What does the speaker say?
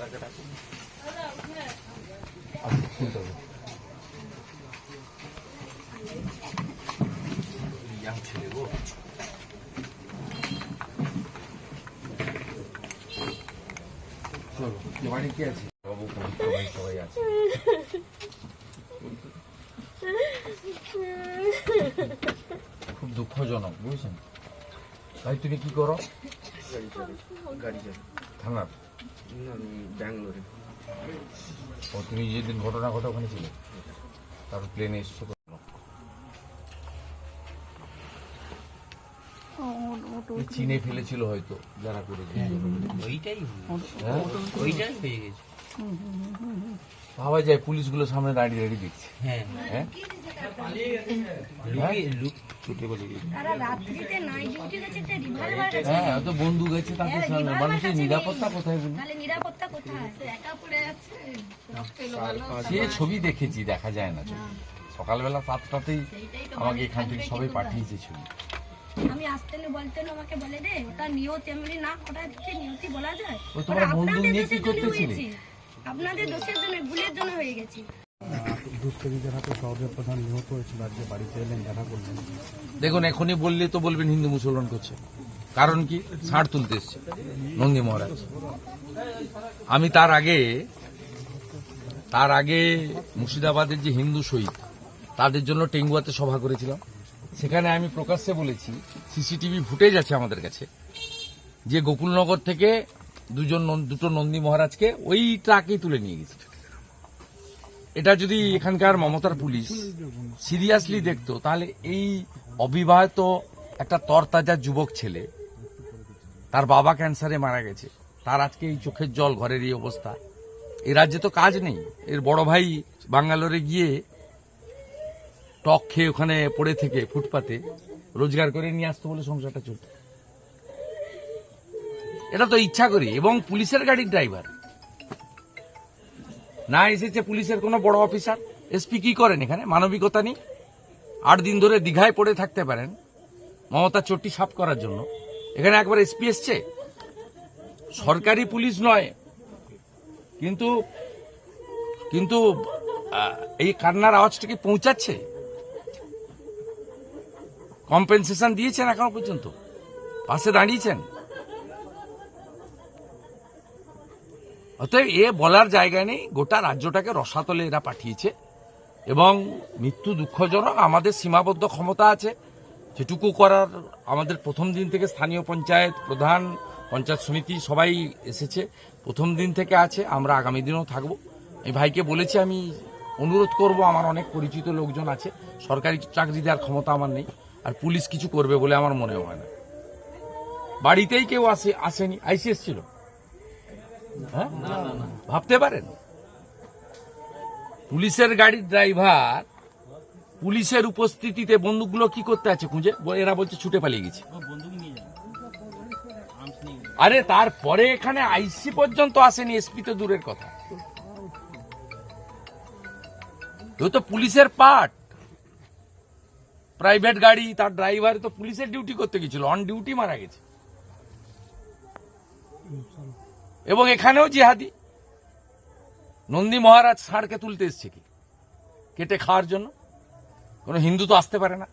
দাদাকে ডাকুন ইয়াং ছেলে গো চলো যে বাড়ি কে আছে বাবু পবিত্র ভাই সবাই আছে খুব দুঃখজনক বুঝছেন ভাই তুমি কি করো গাড়ি চালাই গাড়ি চালাই থানার না, আমি ব্যাঙ্গালোরে ও তুমি যেদিন ঘটনা ঘটে ওখানে ছিলে তারপর প্লেনে এসছো চিনে ফেলেছিল হয়তো যারা করেছে ওইটাই হ্যাঁ? ওইটাই হয়ে গেছে ভাবা যায় পুলিশগুলো সামনে দাঁড়িয়ে দাঁড়িয়ে দেখছে হ্যাঁ হ্যাঁ হ্যাঁ বন্ধু গেছে মানুষের নিরাপত্তা কোথায় বলুন? লোকানো সে ছবি দেখেছি দেখা যায় না ছবি। সকালবেলা সাতটাতেই আমাকে এখান থেকে সবাই পাঠিয়েছে ছবি। আমি আসতেন বলতেন আমাকে বলে দে ওটা নিয়ত। এমনি না ওটা হচ্ছে নিয়তি বলা যায়? ও তোমার বন্ধু আপনাদের নিয়ে কি দোষের জন্য করতেছিলে? আপনাদের দোষের জন্য ভুলের জন্য হয়ে গেছে। হাতে সহদেব প্রধান নিহত হয়েছিল আজকে বাড়িতে এলেন দেখা করলেন। দেখুন, এখনই বললে তো বলবেন হিন্দু মুসলমান করছে। কারণ কি? ষাঁড় তুলতে এসছে নন্দী মহারাজ। আমি তার আগে তার আগে মুর্শিদাবাদের যে হিন্দু শহীদ, তাদের জন্য টেঙ্গুয়াতে সভা করেছিলাম। সেখানে আমি প্রকাশ্যে বলেছি, সিসিটিভি ফুটেজ আছে আমাদের কাছে, যে গোকুলনগর থেকে দুজন দুটো নন্দী মহারাজকে ওই ট্রাকেই তুলে নিয়ে গেছে। এটা যদি এখানকার মমতার পুলিশ সিরিয়াসলি দেখতো, তাহলে এই অবিবাহিত একটা তরতাজা যুবক ছেলে, তার বাবা ক্যান্সারে মারা গেছে, তার আজকে এই চোখের জল, ঘরের এই অবস্থা। এই রাজ্যে তো কাজ নেই। এর বড় ভাই বাঙ্গালোরে গিয়ে টক খেয়ে ওখানে পড়ে থেকে ফুটপাতে রোজগার করে নিয়ে আসতো বলে সংসারটা চলত। এটা তো ইচ্ছা করি, এবং পুলিশের গাড়ির ড্রাইভার। না এসেছে পুলিশের কোনো বড় অফিসার? এসপি কি করেন এখানে? মানবিকতা নেই আট দিন ধরে দীঘায় পড়ে থাকতে পারেন। মমতা চট্টি সাফ করার জন্য। এখানে একবার এসপি এসছে? সরকারি পুলিশ নয়। কিন্তু কিন্তু এই কান্নার আওয়াজটা কি পৌঁছাচ্ছে? কম্পেনসেশন দিয়েছেন এখনও পর্যন্ত? পাশে দাঁড়িয়েছেন? অতএব এ বলার জায়গা নেই, গোটা রাজ্যটাকে রসাতলে এরা পাঠিয়েছে এবং মৃত্যু দুঃখজনক, আমাদের সীমাবদ্ধ ক্ষমতা আছে। যেটুকু করার আমাদের প্রথম দিন থেকে স্থানীয় পঞ্চায়েত প্রধান, পঞ্চায়েত সমিতি সবাই এসেছে, প্রথম দিন থেকে আছে, আমরা আগামী দিনেও থাকব। এই ভাইকে বলেছি, আমি অনুরোধ করব, আমার অনেক পরিচিত লোকজন আছে, সরকারি চাকরি দেওয়ার ক্ষমতা আমার নেই, আর পুলিশ কিছু করবে বলে আমার মনে হয় না। বাড়িতেই কেউ আসে, আসেনি, আইসিএস ছিল। হ্যাঁ? ভাবতে পারেন? পুলিশের গাড়ির ড্রাইভার পুলিশের উপস্থিতিতে বন্দুকগুলো কি করতে আছে খুঁজে? এরা বলছে ছুটে পালিয়ে গেছে। আরে তারপরে এখানে আইসি পর্যন্ত আসেনি এসপি তো দূরের কথা। তো পুলিশের পার্ট। প্রাইভেট গাড়ি তার ড্রাইভার তো পুলিশের ডিউটি করতে গেছিল অন ডিউটি মারা গেছে। এবং এখানেও জিহাদি। নন্দী মহারাজ ষাঁড়কে তুলতে এসছে কি? কেটে খাওয়ার জন্য? কোনো হিন্দু তো আসতে পারে না।